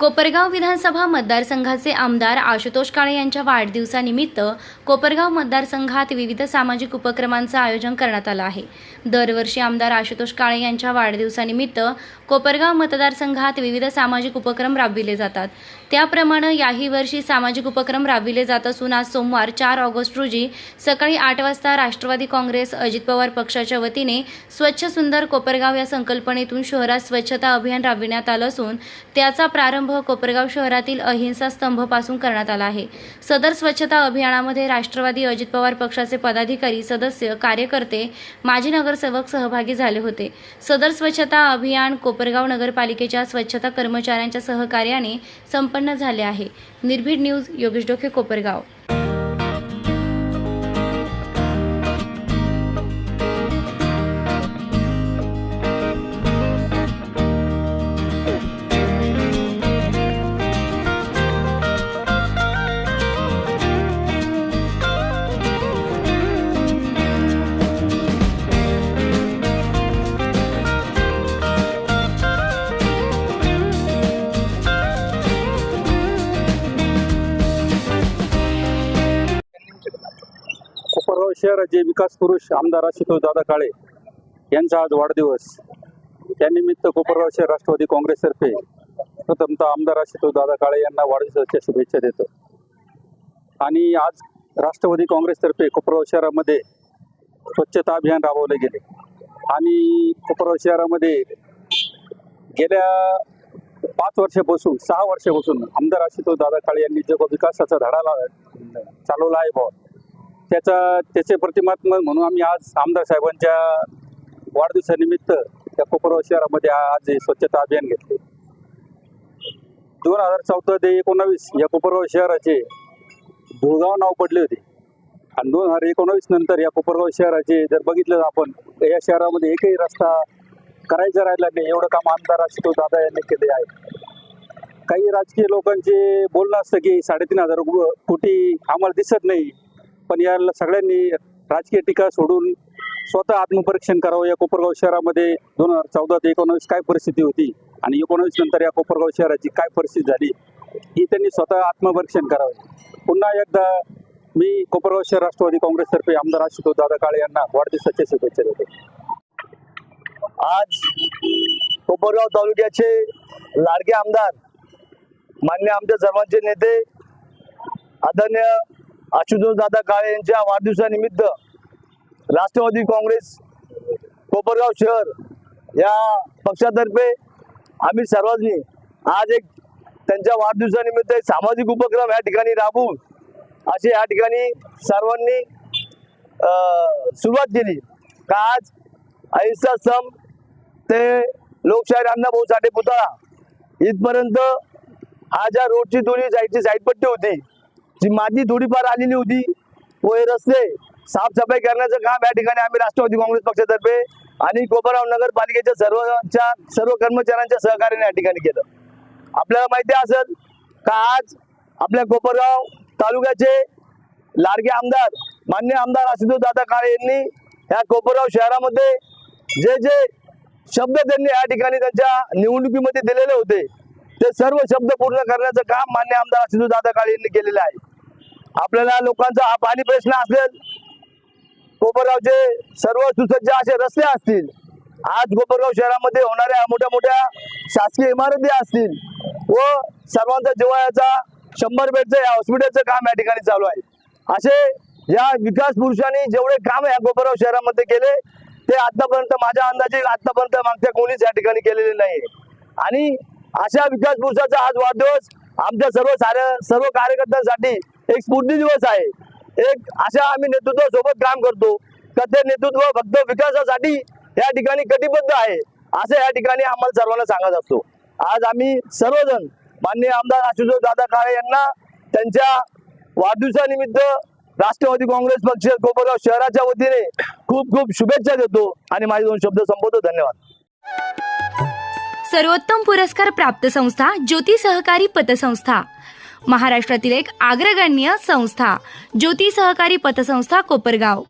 कोपरगाव विधानसभा मतदारसंघाचे आमदार आशुतोष काळे यांच्या वाढदिवसानिमित्त कोपरगाव मतदारसंघात विविध सामाजिक उपक्रमांचं आयोजन करण्यात आलं आहे. दरवर्षी आमदार आशुतोष काळे यांच्या वाढदिवसानिमित्त कोपरगाव मतदारसंघात विविध सामाजिक उपक्रम राबविले जातात. त्याप्रमाणे याही वर्षी सामाजिक उपक्रम राबविले जात असून आज सोमवार चार ऑगस्ट रोजी सकाळी आठ वाजता राष्ट्रवादी काँग्रेस अजित पवार पक्षाच्या वतीने स्वच्छ सुंदर कोपरगाव या संकल्पनेतून शहरात स्वच्छता अभियान राबविण्यात आलं असून त्याचा प्रारंभ कोपरगाव शहरातील अहिंसा स्तंभपासून करण्यात आला आहे. सदर स्वच्छता अभियानामध्ये राष्ट्रवादी अजित पवार पक्षाचे पदाधिकारी सदस्य कार्यकर्ते माजी नगरसेवक सहभागी झाले होते. सदर स्वच्छता अभियान कोपरगाव नगरपालिकेच्या स्वच्छता कर्मचाऱ्यांच्या सहकार्याने संपन्न झाले आहे. निर्भीड न्यूज योगेश डोके कोपरगाव. जळगाव शहराचे विकास पुरुष आमदार आशुतोष दादा काळे यांचा आज वाढदिवस. त्यानिमित्त कोपरगाव शहर राष्ट्रवादी काँग्रेसतर्फे प्रथमतः आमदार आशुतोष दादा काळे यांना वाढदिवसाच्या शुभेच्छा देतो. आणि आज राष्ट्रवादी काँग्रेसतर्फे कोपरगाव शहरामध्ये स्वच्छता अभियान राबवले गेले. आणि कोपरगाव शहरामध्ये गेल्या पाच वर्षापासून सहा वर्षापासून आमदार आशुतोष दादा काळे यांनी जो विकासाचा धडा ला चालवला आहे भाऊ त्याचा त्याचे प्रतिमात्मक म्हणून आम्ही आज आमदार साहेबांच्या वाढदिवसानिमित्त त्या कोपरगाव शहरामध्ये आज स्वच्छता अभियान घेतले. दोन हजार चौदा ते एकोणावीस या कोपरगाव शहराचे धुळगाव नाव पडले होते. आणि दोन हजार एकोणावीस नंतर या कोपरगाव शहराचे जर बघितलं आपण तर या शहरामध्ये एकही रस्ता करायचा राहिला नाही एवढं काम आमदार आशुतोष दादा यांनी केले आहे. काही राजकीय लोकांचे बोलणं असतं की साडेतीन हजार कोटी आम्हाला दिसत नाही. पण या सगळ्यांनी राजकीय टीका सोडून स्वतः आत्मपरीक्षण करावं. या कोपरगाव शहरामध्ये दोन हजार चौदा ते एकोणावीस काय परिस्थिती होती आणि एकोणावीस नंतर या कोपरगाव शहराची काय परिस्थिती झाली ही त्यांनी स्वतः आत्मपरीक्षण करावे. पुन्हा एकदा मी कोपरगाव शहर राष्ट्रवादी काँग्रेसतर्फे आमदार आशुतोष दादा काळे यांना वाढदिवसाच्या शुभेच्छा देतो. आज कोपरगाव तालुक्याचे लाडके आमदार मान्य आमच्या सर्वांचे नेते आदरणीय आशुतोष दादा काळे यांच्या वाढदिवसानिमित्त राष्ट्रवादी काँग्रेस कोपरगाव शहर या पक्षातर्फे आम्ही सर्वांनी आज एक त्यांच्या वाढदिवसानिमित्त एक सामाजिक उपक्रम या ठिकाणी राबवून असे या ठिकाणी सर्वांनी अं, सुरुवात केली. का आज अहिंसा सम ते लोकशाहीर अण्णाभाऊ साठे पुतळा इथपर्यंत हा ज्या रोडची दोन्ही साईडची साईडपट्टी होती जी माती थोडीफार आलेली होती व हे रस्ते साफसफाई करण्याचं काम या ठिकाणी आम्ही राष्ट्रवादी काँग्रेस पक्षातर्फे आणि कोपरगाव नगरपालिकेच्या सर्वच्या सर्व कर्मचाऱ्यांच्या सहकार्याने या ठिकाणी केलं. आपल्याला माहिती असेल का आज आपल्या कोपरगाव तालुक्याचे लाडके आमदार मान्य आमदार आशुतोष दादा काळे यांनी या कोपरगाव शहरामध्ये जे जे शब्द त्यांनी या ठिकाणी त्यांच्या निवडणुकीमध्ये दिलेले होते ते सर्व शब्द पूर्ण करण्याचं काम मान्य आमदार आशुतोष दादा काळे यांनी केलेलं आहे. आपल्याला लोकांचा हा पाणी प्रश्न असेल कोपरगावचे सर्व सुसज्ज असे रस्ते असतील आज कोपरगाव शहरामध्ये होणाऱ्या मोठ्या मोठ्या शासकीय इमारती असतील व सर्वांचा जेव्हा शंभर बेडचं या हॉस्पिटलचं काम या ठिकाणी चालू आहे. असे या विकास पुरुषांनी जेवढे काम या कोपरगाव शहरामध्ये केले ते आतापर्यंत माझ्या अंदाजे आतापर्यंत मागच्या कोणीच या ठिकाणी केलेले नाही आणि अशा विकास पुरुषाचा आज वाढदिवस आमच्या सर्व साऱ्या सर्व कार्यकर्त्यांसाठी एक स्फूर्ती दिवस आहे. एक अशा आम्ही नेतृत्व सोबत काम करतो. तर ते नेतृत्व फक्त विकासासाठी या ठिकाणी कटिबद्ध आहे. असं या ठिकाणी आम्हाला सर्वांना सांगत असतो. आज आम्ही सर्वजण माननीय आमदार आशुतोष दादा काळे यांना त्यांच्या वाढदिवसानिमित्त राष्ट्रवादी काँग्रेस पक्ष कोपरगाव शहराच्या वतीने खूप खूप शुभेच्छा देतो आणि माझे दोन शब्द संपवतो. धन्यवाद. सर्वोत्तम पुरस्कार प्राप्त संस्था ज्योती सहकारी पतसंस्था. महाराष्ट्रातील एक अग्रगण्य संस्था ज्योती सहकारी पतसंस्था कोपरगाव.